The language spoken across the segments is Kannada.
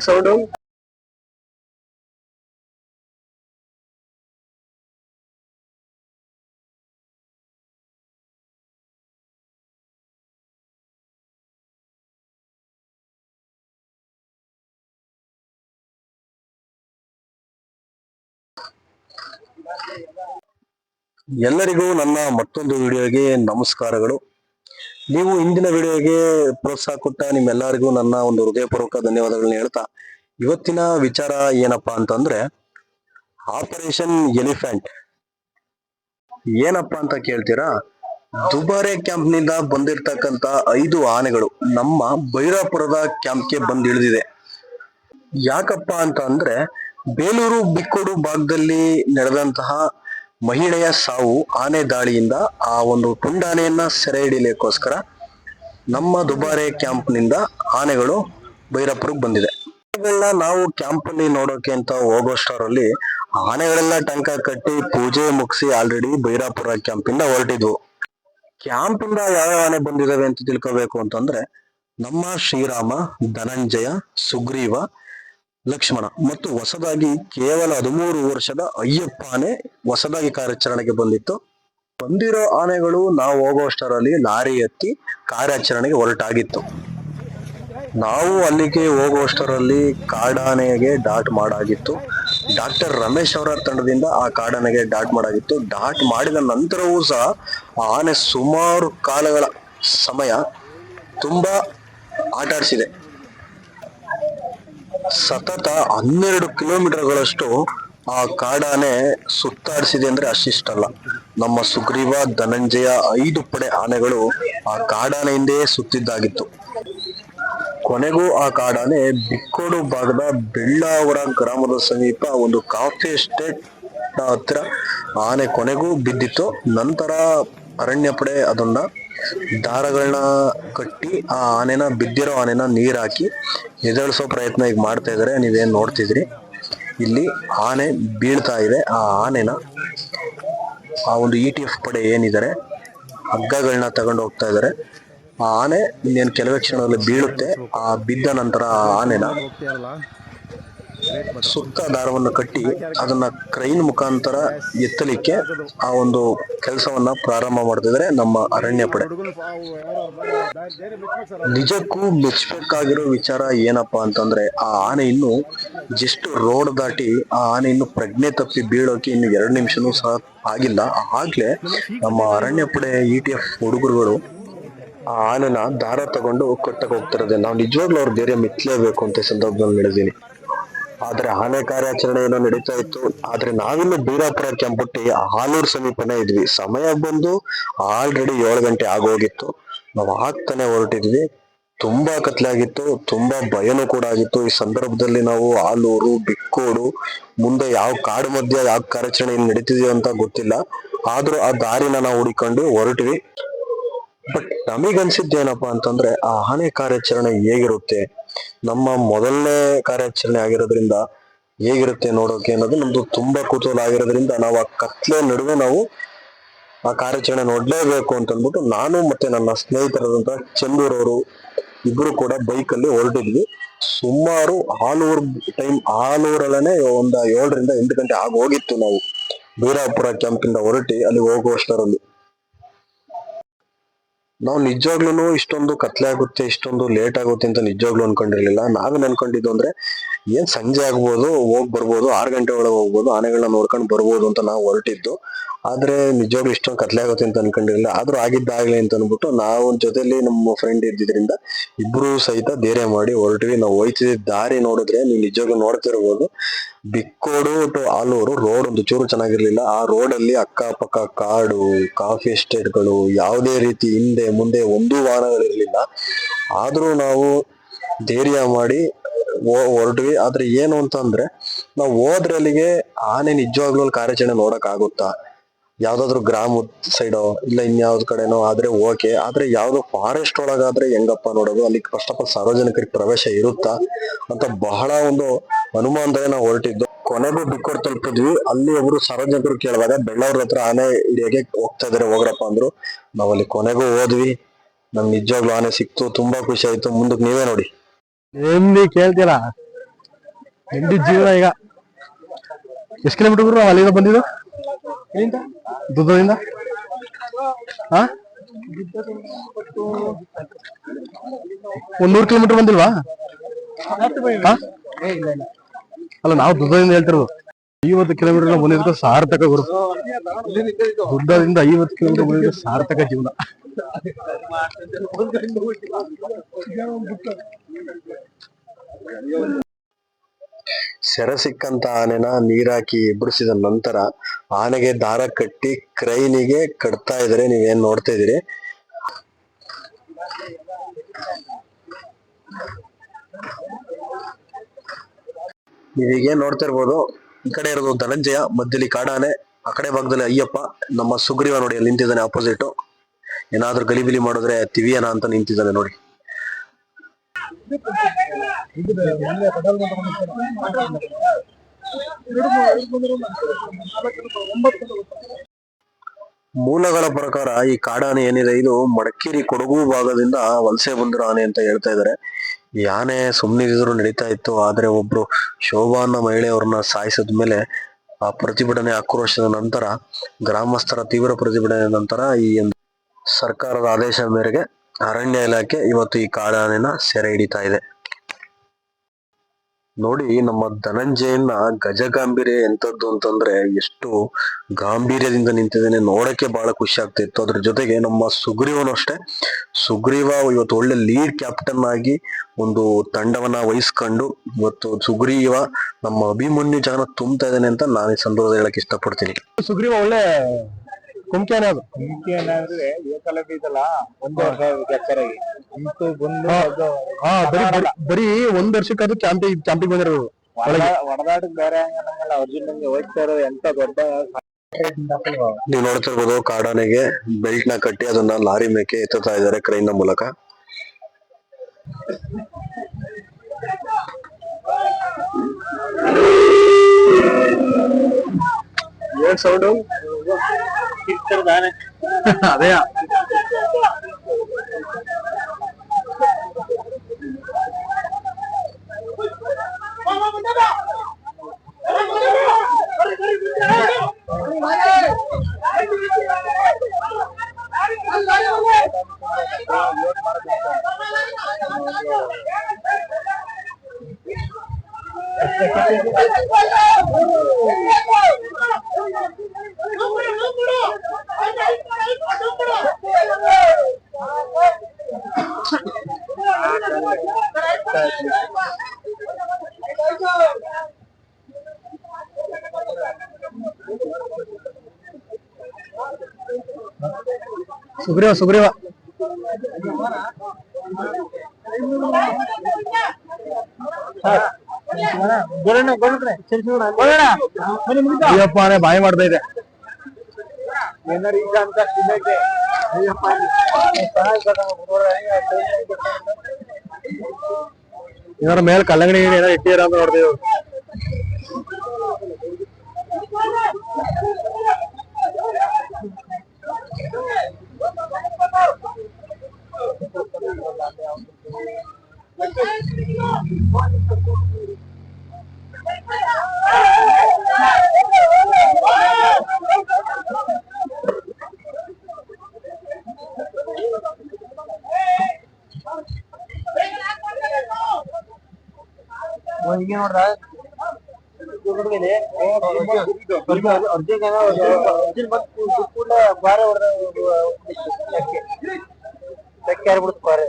ಸೌಂಡು ಎಲ್ಲರಿಗೂ ನನ್ನ ಮತ್ತೊಂದು ವಿಡಿಯೋಗೆ ನಮಸ್ಕಾರಗಳು. ನೀವು ಇಂದಿನ ವಿಡಿಯೋಗೆ ಪ್ರೋತ್ಸಾಹ ಕೊಟ್ಟ ನಿಮ್ಮೆಲ್ಲರಿಗೂ ನನ್ನ ಒಂದು ಹೃದಯಪೂರ್ವಕ ಧನ್ಯವಾದಗಳನ್ನ ಹೇಳ್ತಾ, ಇವತ್ತಿನ ವಿಚಾರ ಏನಪ್ಪಾ ಅಂತಂದ್ರೆ ಆಪರೇಷನ್ ಎಲಿಫೆಂಟ್ ಏನಪ್ಪಾ ಅಂತ ಕೇಳ್ತೀರಾ, ದುಬಾರೆ ಕ್ಯಾಂಪ್ನಿಂದ ಬಂದಿರತಕ್ಕಂತ ಐದು ಆನೆಗಳು ನಮ್ಮ ಭೈರಾಪುರದ ಕ್ಯಾಂಪ್ಗೆ ಬಂದ್ ಇಳಿದಿದೆ. ಯಾಕಪ್ಪ ಅಂತ ಅಂದ್ರೆ ಬೇಲೂರು, ಬಿಕ್ಕೋಡು ಭಾಗದಲ್ಲಿ ನಡೆದಂತಹ ಮಹಿಳೆಯ ಸಾವು ಆನೆ ದಾಳಿಯಿಂದ ಆ ಒಂದು ತುಂಡಾನೆಯನ್ನ ಸೆರೆ ಹಿಡಿಯಲಿಕ್ಕೋಸ್ಕರ ನಮ್ಮ ದುಬಾರೆ ಕ್ಯಾಂಪ್ನಿಂದ ಆನೆಗಳು ಭೈರಪುರಕ್ಕೆ ಬಂದಿದೆ. ಆನೆಗಳನ್ನ ನಾವು ಕ್ಯಾಂಪ್ ಅಲ್ಲಿ ನೋಡೋಕೆ ಅಂತ ಹೋಗೋಷ್ಟರಲ್ಲಿ ಆನೆಗಳೆಲ್ಲ ಟಂಕ ಕಟ್ಟಿ ಪೂಜೆ ಮುಗಿಸಿ ಆಲ್ರೆಡಿ ಭೈರಾಪುರ ಕ್ಯಾಂಪ್ ಇಂದ ಹೊರಟಿದ್ವು. ಕ್ಯಾಂಪ್ ಇಂದ ಯಾವ ಆನೆ ಬಂದಿದಾವೆ ಅಂತ ತಿಳ್ಕೋಬೇಕು ಅಂತಂದ್ರೆ ನಮ್ಮ ಶ್ರೀರಾಮ, ಧನಂಜಯ, ಸುಗ್ರೀವ ಲಕ್ಷ್ಮಣ. ಮತ್ತು ಹೊಸದಾಗಿ ಕೇವಲ ಹದಿಮೂರು ವರ್ಷದ ಅಯ್ಯಪ್ಪ ಆನೆ ಹೊಸದಾಗಿ ಕಾರ್ಯಾಚರಣೆಗೆ ಬಂದಿತ್ತು. ಬಂದಿರೋ ಆನೆಗಳು ನಾವು ಹೋಗೋಷ್ಟರಲ್ಲಿ ಲಾರಿ ಎತ್ತಿ ಕಾರ್ಯಾಚರಣೆಗೆ ಹೊರಟಾಗಿತ್ತು. ನಾವು ಅಲ್ಲಿಗೆ ಹೋಗುವಷ್ಟರಲ್ಲಿ ಕಾಡಾನೆಗೆ ಡಾಟ್ ಮಾಡಾಗಿತ್ತು. ಡಾಕ್ಟರ್ ರಮೇಶ್ ಅವರ ತಂಡದಿಂದ ಆ ಕಾಡಾನೆಗೆ ಡಾಟ್ ಮಾಡಾಗಿತ್ತು. ಡಾಟ್ ಮಾಡಿದ ನಂತರವೂ ಸಹ ಆನೆ ಸುಮಾರು ಕಾಲಗಳ ಸಮಯ ತುಂಬಾ ಆಟ ಆಡಿಸಿದೆ ಸತತ ಹನ್ನೆರಡು ಕಿಲೋಮೀಟರ್ಗಳಷ್ಟು ಆ ಕಾಡಾನೆ ಸುತ್ತಾಡಿಸಿದೆ ಅಂದ್ರೆ ಅಷ್ಟಿಷ್ಟಲ್ಲ ನಮ್ಮ ಸುಗ್ರೀವ, ಧನಂಜಯ ಐದು ಪಡೆ ಆನೆಗಳು ಆ ಕಾಡಾನೆ ಹಿಂದೆ ಸುತ್ತಿದ್ದಾಗಿತ್ತು. ಕೊನೆಗೂ ಆ ಕಾಡಾನೆ ಬಿಕ್ಕೋಡು ಭಾಗದ ಬೆಳ್ಳಾವರ ಗ್ರಾಮದ ಸಮೀಪ ಒಂದು ಕಾಫಿ ಎಸ್ಟೇಟ್ ಹತ್ತಿರ ಆನೆ ಕೊನೆಗೂ ಬಿದ್ದಿತ್ತು. ನಂತರ ಅರಣ್ಯ ಪಡೆ ಅದನ್ನ ದಾರಗಳನ್ನ ಕಟ್ಟಿ ಆ ಆನೆನ ಬಿದ್ದಿರೋ ಆನೆನ ನೀರ್ ಹಾಕಿ ಎದಳಿಸೋ ಪ್ರಯತ್ನ ಈಗ ಮಾಡ್ತಾ ಇದ್ದಾರೆ ನೀವೇನು ನೋಡ್ತಿದ್ರಿ? ಇಲ್ಲಿ ಆನೆ ಬೀಳ್ತಾ ಇದೆ. ಆ ಆನೆನ ಆ ಒಂದು ಇ ಟಿ ಎಫ್ ಪಡೆ ಏನಿದ್ದಾರೆ ಹಗ್ಗಗಳನ್ನ ತಗೊಂಡು ಹೋಗ್ತಾ ಇದ್ದಾರೆ ಆ ಆನೆ ಇನ್ನೇನು ಕೆಲವೇ ಕ್ಷಣದಲ್ಲಿ ಬೀಳುತ್ತೆ. ಆ ಬಿದ್ದ ನಂತರ ಆ ಆನೆನ ಸುತ್ತ ದಾರವನ್ನು ಕಟ್ಟಿ ಅದನ್ನ ಕ್ರೈನ್ ಮುಖಾಂತರ ಎತ್ತಲಿಕ್ಕೆ ಆ ಒಂದು ಕೆಲಸವನ್ನ ಪ್ರಾರಂಭ ಮಾಡ್ತಿದ್ದಾರೆ ನಮ್ಮ ಅರಣ್ಯ ಪಡೆ. ನಿಜಕ್ಕೂ ಮೆಚ್ಚಬೇಕಾಗಿರೋ ವಿಚಾರ ಏನಪ್ಪಾ ಅಂತಂದ್ರೆ ಆ ಆನೆ ಇನ್ನು ಜಸ್ಟ್ ರೋಡ್ ದಾಟಿ ಆ ಆನೆ ಇನ್ನು ಪ್ರಜ್ಞೆ ತಪ್ಪಿ ಬೀಳೋಕೆ ಇನ್ನು ಎರಡು ನಿಮಿಷನೂ ಸಹ ಆಗಿಲ್ಲ. ಆಗ್ಲೇ ನಮ್ಮ ಅರಣ್ಯ ಪಡೆ ಇ ಟಿ ಎಫ್ ಹುಡುಗರುಗಳು ಆ ಆನೆನ ದಾರ ತಗೊಂಡು ಕಟ್ಟಕ್ಕೆ ಹೋಗ್ತಿರೋದೆ ನಾವು ನಿಜವಾಗ್ಲೂ ಅವ್ರ ಧೈರ್ಯ ಮೆಚ್ಚಲೇಬೇಕು ಅಂತ ಸಂದರ್ಭದಲ್ಲಿ ನಡೆದೀನಿ ಆದ್ರೆ ಆನೆ ಕಾರ್ಯಾಚರಣೆ ಏನೋ ನಡೀತಾ ಇತ್ತು. ಆದ್ರೆ ನಾವಿನ್ನು ಬೀರಾಪುರ ಕೆಂಪುಟ್ಟಿ, ಹಾಲೂರು ಸಮೀಪನೇ ಇದ್ವಿ. ಸಮಯ ಬಂದು ಆಲ್ರೆಡಿ ಏಳು ಗಂಟೆ ಆಗೋಗಿತ್ತು. ನಾವು ಆಗ್ತಾನೆ ಹೊರಟಿದ್ವಿ. ತುಂಬಾ ಕತ್ಲಾಗಿತ್ತು. ತುಂಬಾ ಭಯನೂ ಕೂಡ ಆಗಿತ್ತು. ಈ ಸಂದರ್ಭದಲ್ಲಿ ನಾವು ಆಲೂರು ಬಿಕ್ಕೋಡು, ಮುಂದೆ ಯಾವ ಕಾಡು ಮಧ್ಯ ಯಾವ ಕಾರ್ಯಾಚರಣೆ ನಡೀತಿದೆಯೋ ಅಂತ ಗೊತ್ತಿಲ್ಲ. ಆದ್ರೂ ಆ ದಾರಿನ ನಾವು ಹುಡಿಕೊಂಡು ಹೊರಟ್ವಿ. ಬಟ್ ನಮಗನ್ಸಿದ್ದೇನಪ್ಪ ಅಂತಂದ್ರೆ ಆ ಆನೆ ಕಾರ್ಯಾಚರಣೆ ಹೇಗಿರುತ್ತೆ? ನಮ್ಮ ಮೊದಲನೇ ಕಾರ್ಯಾಚರಣೆ ಆಗಿರೋದ್ರಿಂದ ಹೇಗಿರುತ್ತೆ ನೋಡೋಕೆ ಅನ್ನೋದು ನಮ್ದು ತುಂಬಾ ಕುತೂಹಲ ಆಗಿರೋದ್ರಿಂದ ನಾವು ಆ ಕತ್ಲೆ ನಡುವೆ ನಾವು ಆ ಕಾರ್ಯಾಚರಣೆ ನೋಡ್ಲೇಬೇಕು ಅಂತ ಅಂದ್ಬಿಟ್ಟು ನಾನು ಮತ್ತೆ ನನ್ನ ಸ್ನೇಹಿತರಾದಂತ ಚಂದೂರವರು ಇಬ್ರು ಕೂಡ ಬೈಕ್ ಅಲ್ಲಿ ಹೊರಟಿದ್ವಿ. ಸುಮಾರು ಓವರ್ ಟೈಮ್ ಆಲೂರಲ್ಲೇ ಒಂದ ಏಳರಿಂದ ಎಂಟು ಗಂಟೆ ಆಗ ಹೋಗಿತ್ತು ನಾವು. ಬೀರಾಪುರ ಕ್ಯಾಂಪಿಂದ ಹೊರಟಿ, ಅಲ್ಲಿ ಹೋಗುವಷ್ಟರಲ್ಲಿ. ನಾವು ನಿಜವಾಗ್ಲೂ ಇಷ್ಟೊಂದು ಕತ್ಲೆ ಆಗುತ್ತೆ, ಇಷ್ಟೊಂದು ಲೇಟ್ ಆಗುತ್ತೆ ಅಂತ ನಿಜವಾಗ್ಲೂ ಅನ್ಕೊಂಡಿರ್ಲಿಲ್ಲ. ನಾವೇನ್ ಅನ್ಕೊಂಡಿದ್ದು ಅಂದ್ರೆ, ಏನ್ ಸಂಜೆ ಆಗ್ಬೋದು, ಹೋಗ್ ಬರ್ಬೋದು, ಆರು ಗಂಟೆ ಒಳಗೆ ಹೋಗ್ಬೋದು ಆನೆಗಳನ್ನ ನೋಡ್ಕೊಂಡು ಬರ್ಬೋದು ಅಂತ ನಾವು ಹೊರಟಿದ್ದು. ಆದ್ರೆ ನಿಜವಾಗ್ಲೂ ಇಷ್ಟೊಂದು ಕತ್ಲೆ ಆಗುತ್ತೆ ಅಂತ ಅನ್ಕೊಂಡಿರ್ಲಿಲ್ಲ. ಆದ್ರೂ ಆಗಿದ್ದಾಗ್ಲಿ ಅಂತ ಅನ್ಬಿಟ್ಟು ನಾವು ಜೊತೆಲಿ ನಮ್ಮ ಫ್ರೆಂಡ್ ಇದ್ದಿದ್ರಿಂದ ಇಬ್ರು ಸಹಿತ ಧೈರ್ಯ ಮಾಡಿ ಹೊರಟಿವಿ. ನಾವು ಹೋಯ್ತಿದ್ದ ದಾರಿ ನೋಡಿದ್ರೆ ನೀವು ನಿಜವಾಗ್ಲೂ ನೋಡ್ತಿರ್ಬೋದು. ಬಿಕ್ಕೋಡು ಟು ಆಲೂರು ರೋಡ್ ಒಂದು ಚೂರು ಚೆನ್ನಾಗಿರ್ಲಿಲ್ಲ. ಆ ರೋಡ್ ಅಲ್ಲಿ ಅಕ್ಕಪಕ್ಕ ಕಾಡು, ಕಾಫಿ ಎಸ್ಟೇಟ್ಗಳು, ಯಾವುದೇ ರೀತಿ ಹಿಂದೆ ಮುಂದೆ ಒಂದೂ ವಾಹನಗಳಿರಲಿಲ್ಲ ಆದ್ರೂ ನಾವು ಧೈರ್ಯ ಮಾಡಿ ಹೊರಟ್ವಿ. ಆದ್ರೆ ಏನು ಅಂತಂದ್ರೆ, ನಾವು ಹೋದ್ರಲ್ಲಿಗೆ ಆನೆ ನಿಜವಾಗ್ಲೂ ಅಲ್ಲಿ ಕಾರ್ಯಾಚರಣೆ ನೋಡಕ್ ಆಗುತ್ತಾ ಯಾವ್ದಾದ್ರು ಗ್ರಾಮದ ಸೈಡೋ, ಇಲ್ಲ ಇನ್ಯಾವ್ದ್ ಕಡೆನೋ ಆದ್ರೆ ಓಕೆ. ಆದ್ರೆ ಯಾವ್ದೋ ಫಾರೆಸ್ಟ್ ಒಳಗಾದ್ರೆ ಹೆಂಗಪ್ಪ ನೋಡೋದು? ಅಲ್ಲಿ ಫಸ್ಟ್ ಆಫ್ ಆಲ್ ಸಾರ್ವಜನಿಕರಿಗೆ ಪ್ರವೇಶ ಇರುತ್ತಾ? ಅಂತ ಬಹಳ ಒಂದು ಅನುಮಾನದಲ್ಲಿ ನಾವು ಹೊರಟಿದ್ದು. ಕೊನೆಗೂ ಬಿಕ್ಕೋಡ್ ತಲುಪಿದ್ವಿ. ಅಲ್ಲಿ ಒಬ್ರು ಸಾರ್ವಜನಿಕರು ಕೇಳಿದಾಗ ಬೆಳ್ಳವ್ರ ಹತ್ರ ಆನೆ ಹಿಡಿಯಾಗೆ ಹೋಗ್ತಾ ಇದಾರೆ, ಹೋಗ್ರಪ್ಪ ಅಂದ್ರು. ನಾವಲ್ಲಿ ಕೊನೆಗೂ ಹೋದ್ವಿ. ನಮ್ ನಿಜವಾಗ್ಲೂ ಆನೆ ಸಿಕ್ತು, ತುಂಬಾ ಖುಷಿ ಆಯ್ತು. ಮುಂದಕ್ಕೆ ನೀವೇ ನೋಡಿ. ಎಲ್ಲಿ ಕೇಳ್ತೀರಾ? ಹೆಂಡಿ ಜೀವನ ಈಗ. ಎಷ್ಟು ಕಿಲೋಮೀಟರ್ ಗುರು ಅಲ್ಲಿಂದ ಬಂದಿದ್ದು? ದುದ್ದದಿಂದ ಹಾ? ಒಂದ್ ನೂರು ಕಿಲೋಮೀಟರ್ ಬಂದಿಲ್ವಾ? ಅಲ್ಲ, ನಾವು ದುದ್ದದಿಂದ ಹೇಳ್ತಿರೋದು ಐವತ್ತು ಕಿಲೋಮೀಟರ್ ಬಂದಿದ್ದು ಸಾರ್ಥಕ ಗುರು. ದುಡ್ಡದಿಂದ ಐವತ್ತು ಕಿಲೋಮೀಟರ್ ಬಂದಿದ್ದು ಸಾರ್ಥಕ ಜೀವನ. ಸೆರೆ ಸಿಕ್ಕಂತ ಆನೆನ ನೀರಾಕಿ ಎಬ್ಬರಿಸಿದ ನಂತರ ಆನೆಗೆ ದಾರ ಕಟ್ಟಿ ಕ್ರೈನಿಗೆ ಕಟ್ತಾ ಇದ್ರೆ ನೀವೇನ್ ನೋಡ್ತಾ ಇದೀರಿ ನೀವೀಗೇನ್ ನೋಡ್ತಾ ಇರ್ಬೋದು, ಈ ಕಡೆ ಇರೋದು ಧನಂಜಯ, ಮಧ್ಯದಲ್ಲಿ ಕಾಡಾನೆ, ಆ ಕಡೆ ಭಾಗದಲ್ಲಿ ಅಯ್ಯಪ್ಪ, ನಮ್ಮ ಸುಗ್ರೀವ ನೋಡಿ ಅಲ್ಲಿ ನಿಂತಿದ್ದಾನೆ ಆಪೋಸಿಟ್ ಏನಾದ್ರೂ ಗಲಿಬಿಲಿ ಮಾಡಿದ್ರೆ ತಿವಿಯನ ಅಂತ ನಿಂತಿದ್ದಾನೆ ನೋಡಿ. ಮೂಲಗಳ ಪ್ರಕಾರ ಈ ಕಾಡಾನೆ ಏನಿದೆ, ಇದು ಮಡಕೇರಿ ಕೊಡಗು ಭಾಗದಿಂದ ವಲಸೆ ಬಂದಿರೋ ಆನೆ ಅಂತ ಹೇಳ್ತಾ ಇದ್ದಾರೆ. ಈ ಆನೆ ಸುಮ್ಮನಿದ್ರು ನಡೀತಾ ಇತ್ತು, ಆದ್ರೆ ಒಬ್ರು ಶೋಭಾ ಅನ್ನೋ ಮಹಿಳೆಯವ್ರನ್ನ ಸಾಯಿಸಿದ ಮೇಲೆ ಆ ಪ್ರತಿಭಟನೆ ಆಕ್ರೋಶದ ನಂತರ, ಗ್ರಾಮಸ್ಥರ ತೀವ್ರ ಪ್ರತಿಭಟನೆ ನಂತರ ಈ ಸರ್ಕಾರದ ಆದೇಶ ಮೇರೆಗೆ ಅರಣ್ಯ ಇಲಾಖೆ ಇವತ್ತು ಈ ಕಾಡಾನೆನ ಸೆರೆ ಹಿಡಿತಾ ಇದೆ. ನೋಡಿ, ನಮ್ಮ ಧನಂಜಯನ ಗಜಗಾಂಭೀರ್ಯ ಎಂತದ್ದು ಅಂತಂದ್ರೆ ಎಷ್ಟು ಗಾಂಭೀರ್ಯದಿಂದ ನಿಂತಿದ್ದೇನೆ ನೋಡಕ್ಕೆ ಬಹಳ ಖುಷಿ ಆಗ್ತಿತ್ತು ಅದ್ರ ಜೊತೆಗೆ ನಮ್ಮ ಸುಗ್ರೀವನು ಅಷ್ಟೇ. ಸುಗ್ರೀವ ಇವತ್ತು ಒಳ್ಳೆ ಲೀಡ್ ಕ್ಯಾಪ್ಟನ್ ಆಗಿ ಒಂದು ತಂಡವನ್ನ ವಹಿಸ್ಕೊಂಡು ಇವತ್ತು ಸುಗ್ರೀವ ನಮ್ಮ ಅಭಿಮನ್ಯು ಜನ ತುಂಬ್ತಾ ಇದ್ದಾನೆ ಅಂತ ನಾನು ಸಂದರ್ಭದಲ್ಲಿ ಹೇಳಕ್ ಇಷ್ಟಪಡ್ತೀನಿ. ಸುಗ್ರೀವ ಒಳ್ಳೆ ಕುಮ್ಕಿಯಾನೆ ಅದು. ಏನಾದ್ರೆ ಏಕಲವ್ಯ ಇದಲ್ಲ ಒಂದು ವರ್ಷ ಆಗಿ ಅಂತೂ ಬಂದು ಅದು ಹಾ ಬರೀ ಬರೀ- ಬರೀ ಒಂದ್ ವರ್ಷಕ್ಕೆ ಅದು ಕ್ಯಾಂಪಿ ಕ್ಯಾಂಪಿಗೆ ಬಂದಿರೋದು ಒಡದಾಟಕ್ ಬೇರೆ ಹಂಗಲ್ಲ ಅರ್ಜುನಂಗೆ ಹೋಗ್ತಾ ಇರೋದು ಎಂತ ದೊಡ್ಡ ನೀವು ನೋಡ್ತಾ ಇರ್ಬೋದು ಕಾಡಾನೆಗೆ ಬೆಲ್ಟ್ನ ಕಟ್ಟಿ ಅದನ್ನ ಲಾರಿ ಮೇಕೆ ಎತ್ತುತ್ತಾ ಇದಾರೆ ಕ್ರೈನ್ನ ಮೂಲಕ. ಏನ್ ಸೌಂಡು? അതെയാ ಸುಗ್ರೀವ ಸುಗ್ರೀವ. ಅಯ್ಯಪ್ಪ ಬಾಯಿ ಮಾಡ್ತಾ ಇದೆ. ಏನಾರ ಮೇಲ್ ಕಲ್ಲಂಗಡಿ ಏನಾರ ಇಟ್ಟಿರ ಅಂತ ನೋಡ್ತೀವಿ ಅರ್ಜುನ್ ಬಂದು ಕೂಡ ಬಾರ ಚಕ್ಕೆ ಯಾರು ಬಿಡುತ್ತೆ ಬಾರೆ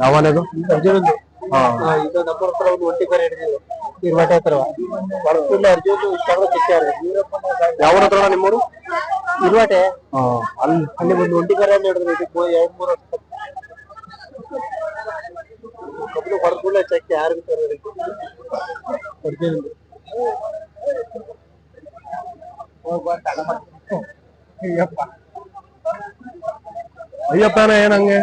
ಯಾವನದು ಅರ್ಜುನ್ ಇದು ನಮ್ಮ ಹತ್ರ ಒಂದು ಒಂಟಿ ಬಾರಿ ಹಿಡಿದಿದೆ. ಇರ್ವಾಟ ಹತ್ರ ಹೊಡೆದಿಲ್ಲ ಅರ್ಜುನ್ ಇಷ್ಟಾಗ ಚಕ್ಕೆ ಯಾವ ಹತ್ರ ನಿಮ್ಮೂರು? ಇರ್ವಾಟೆ ಅಲ್ಲಿ. ಅಲ್ಲಿ ಒಂದು ಒಂಟಿ ಕರೆ ಹಿಡಿದ್ರು ಇದಕ್ಕೆ ಎರಡ್ ಮೂರು ವರ್ಷ. ಕಬ್ಬು ಹೊಡೆದ ಕೂಡಲೇ ಚಕ್ಕೆ ಯಾರು ಬಿಡ್ತಾರೆ ಅರ್ಜುನ್ ಅಯ್ಯಪ್ಪ ಅಯ್ಯಪ್ಪನ ಏನಂಗೆ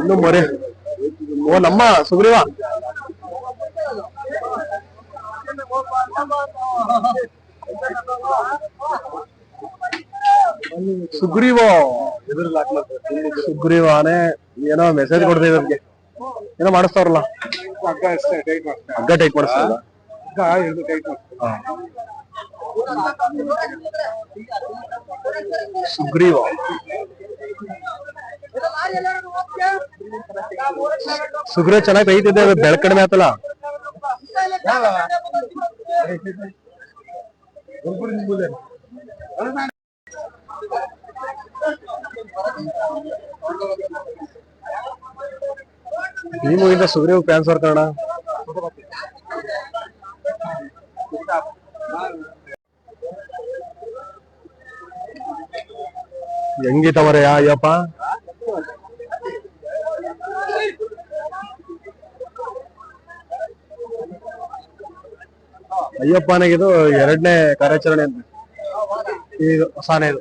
ಇನ್ನು ಮೊರೆ. ಓ ನಮ್ಮ ಸುಗ್ರೀವ. ಸುಗ್ರೀವ. ಸುಗ್ರೀವ ಏನೋ ಮೆಸೇಜ್ ಕೊಡ್ತಾ ಇದ್ರಿಗೆ ಏನೋ ಮಾಡಿಸ್ತಾವ್ರಲ್ಲ. ಹಗ್ಗ ಅಷ್ಟೇ ಟೈಟ್ ಹಗ್ಗ ಟೈಟ್ ಸುಗ್ರೀವ. ಸುಗ್ರೀವ ಚೆನ್ನಾಗಿ ತೆಗಿತಿದ್ದೆ ಬೆಳಕ್ ಕಡಿಮೆ ಆತಲ್ಲ. ಈ ಮೂವಿಂದ ಸುಗ್ರೀವ್ ಫ್ಯಾನ್ಸ್ ಬರ್ತಾಣ ಕನ್ನಡ ಹೆಂಗಿತವರೆ ಅಯ್ಯಪ್ಪ? ಅಯ್ಯಪ್ಪನಿಗಿದು ಎರಡನೇ ಕಾರ್ಯಾಚರಣೆ ಅಂತ. ಈಗ ಹೊಸಾನೆ ಇದು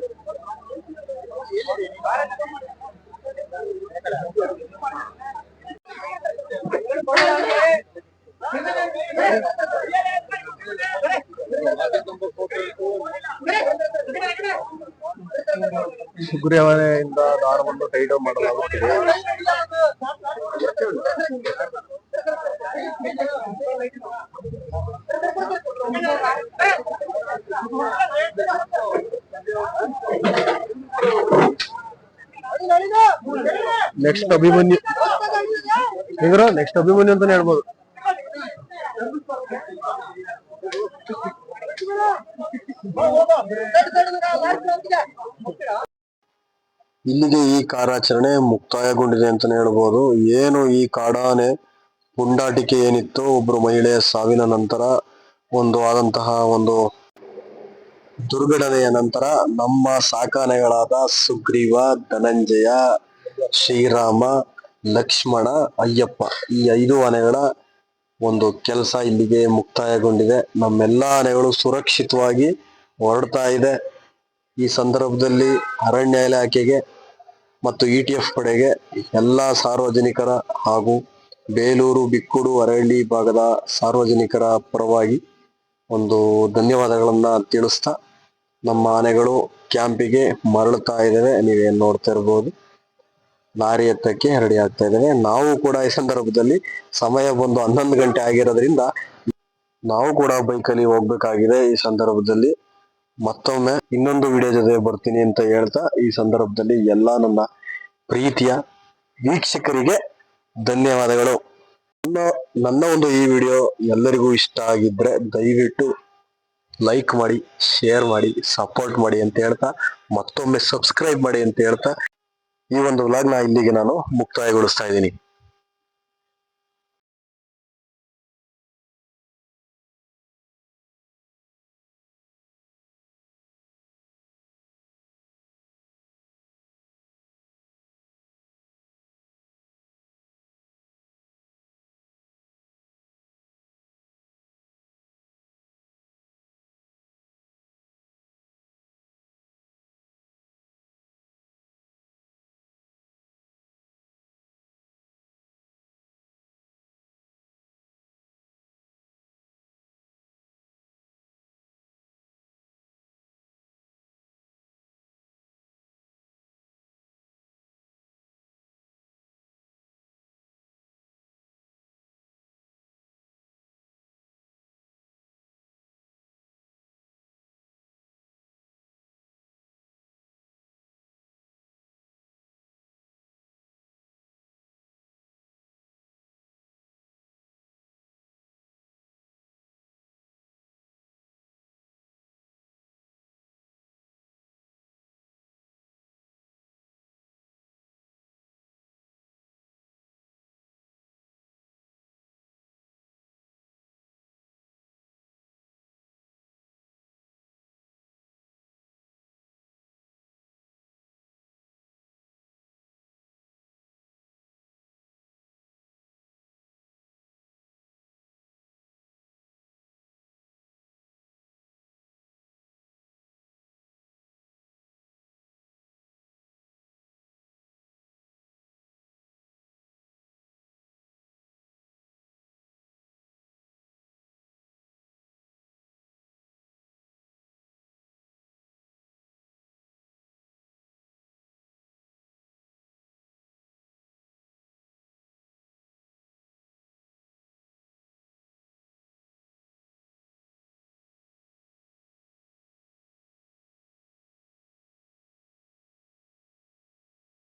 ಸುಗ್ರೀವನೆಯಿಂದ ದಾರವನ್ನು ಟೈಟ್ ಮಾಡಲಾಗುತ್ತಿದೆ ನೆಕ್ಸ್ಟ್ ಅಭಿಮನ್ಯು ಹೆಂಗ್ರ ನೆಕ್ಸ್ಟ್ ಅಭಿಮನ್ಯು ಅಂತಾನೆ ಹೇಳ್ಬೋದು. ಇಲ್ಲಿಗೆ ಈ ಕಾರ್ಯಾಚರಣೆ ಮುಕ್ತಾಯಗೊಂಡಿದೆ ಅಂತಾನೆ ಹೇಳ್ಬೋದು. ಏನು ಈ ಕಾಡಾನೆ ಪುಂಡಾಟಿಕೆ ಏನಿತ್ತು ಒಬ್ರು ಮಹಿಳೆಯ ಸಾವಿನ ನಂತರ ಒಂದು ಆದಂತಹ ಒಂದು ದುರ್ಘಟನೆಯ ನಂತರ ನಮ್ಮ ಸಾಕಾನೆಗಳಾದ ಸುಗ್ರೀವ, ಧನಂಜಯ, ಶ್ರೀರಾಮ, ಲಕ್ಷ್ಮಣ, ಅಯ್ಯಪ್ಪ ಈ ಐದು ಆನೆಗಳ ಒಂದು ಕೆಲಸ ಇಲ್ಲಿಗೆ ಮುಕ್ತಾಯಗೊಂಡಿದೆ. ನಮ್ಮೆಲ್ಲ ಆನೆಗಳು ಸುರಕ್ಷಿತವಾಗಿ ಹೊರಡ್ತಾ ಇದೆ. ಈ ಸಂದರ್ಭದಲ್ಲಿ ಅರಣ್ಯ ಇಲಾಖೆಗೆ ಮತ್ತು ಇ ಟಿ ಎಫ್ ಪಡೆಗೆ ಎಲ್ಲ ಸಾರ್ವಜನಿಕರ ಹಾಗೂ ಬೇಲೂರು, ಬಿಕ್ಕುಡು, ಅರಳ್ಳಿ ಭಾಗದ ಸಾರ್ವಜನಿಕರ ಪರವಾಗಿ ಒಂದು ಧನ್ಯವಾದಗಳನ್ನ ತಿಳಿಸ್ತಾ ನಮ್ಮ ಆನೆಗಳು ಕ್ಯಾಂಪಿಗೆ ಮರಳುತ್ತಾ ಇದ್ದಾವೆ. ನೀವೇನ್ ನೋಡ್ತಾ ಇರ್ಬೋದು ಲಾರಿ ಎತ್ತಕ್ಕೆ ರೆಡಿ ಆಗ್ತಾ ಇದ್ದಾವೆ. ನಾವು ಕೂಡ ಈ ಸಂದರ್ಭದಲ್ಲಿ ಸಮಯ ಬಂದು ಹನ್ನೊಂದು ಗಂಟೆ ಆಗಿರೋದ್ರಿಂದ ನಾವು ಕೂಡ ಬೈಕಲ್ಲಿ ಹೋಗ್ಬೇಕಾಗಿದೆ. ಈ ಸಂದರ್ಭದಲ್ಲಿ ಮತ್ತೊಮ್ಮೆ ಇನ್ನೊಂದು ವಿಡಿಯೋ ಜೊತೆ ಬರ್ತೀನಿ ಅಂತ ಹೇಳ್ತಾ ಈ ಸಂದರ್ಭದಲ್ಲಿ ಎಲ್ಲ ನನ್ನ ಪ್ರೀತಿಯ ವೀಕ್ಷಕರಿಗೆ ಧನ್ಯವಾದಗಳು. ನನ್ನ ನನ್ನ ಒಂದು ಈ ವಿಡಿಯೋ ಎಲ್ಲರಿಗೂ ಇಷ್ಟ ಆಗಿದ್ರೆ ದಯವಿಟ್ಟು ಲೈಕ್ ಮಾಡಿ ಶೇರ್ ಮಾಡಿ ಸಪೋರ್ಟ್ ಮಾಡಿ ಅಂತ ಹೇಳ್ತಾ, ಮತ್ತೊಮ್ಮೆ ಸಬ್ಸ್ಕ್ರೈಬ್ ಮಾಡಿ ಅಂತ ಹೇಳ್ತಾ, ಈ ಒಂದು ವ್ಲಾಗ್ನ ಇಲ್ಲಿಗೆ ನಾನು ಮುಕ್ತಾಯಗೊಳಿಸ್ತಾ ಇದ್ದೀನಿ.